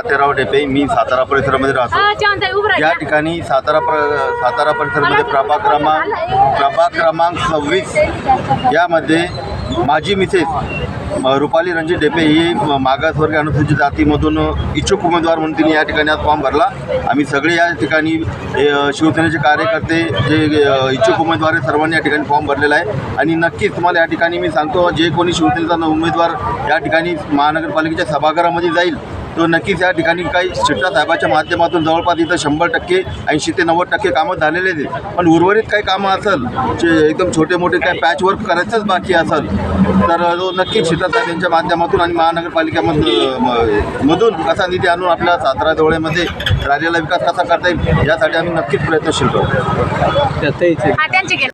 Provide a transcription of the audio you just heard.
विलासराव डेपे मी सातारा परिसरामध्ये राहतो. या ठिकाणी सातारा प्र सातारा परिसरामध्ये प्रभाग क्रमांक प्रभाग क्रमांक सव्वीस. यामध्ये माझी मिसेस रुपाली रणजित डेपे ही म- मागासवर्गीय अनुसूचित जातीमधून इच्छुक उमेदवार म्हणून तिने या ठिकाणी आज फॉर्म भरला. आम्ही सगळे या ठिकाणी शिवसेनेचे कार्यकर्ते जे इच्छुक उमेदवार आहे सर्वांनी या ठिकाणी फॉर्म भरलेला आहे. आणि नक्कीच तुम्हाला या ठिकाणी मी सांगतो जे कोणी शिवसेनेचा उमेदवार या ठिकाणी महानगरपालिकेच्या सभागृहामध्ये जाईल तो नक्कीच या ठिकाणी काही शिट्टा साहेबाच्या माध्यमातून जवळपास इथं शंभर टक्के ऐंशी ते नव्वद टक्के कामं झालेले आहेत. पण उर्वरित काही कामं असेल जे एकदम छोटे मोठे काही पॅच वर्क करायचंच बाकी असेल तर तो नक्कीच शिट्टा साहेब यांच्या माध्यमातून आणि महानगरपालिकेमधून म- मधून कसा निधी आणून आपल्या सातारा जवळमध्ये राहिलेला विकास कसा करता येईल यासाठी आम्ही नक्कीच प्रयत्नशील करू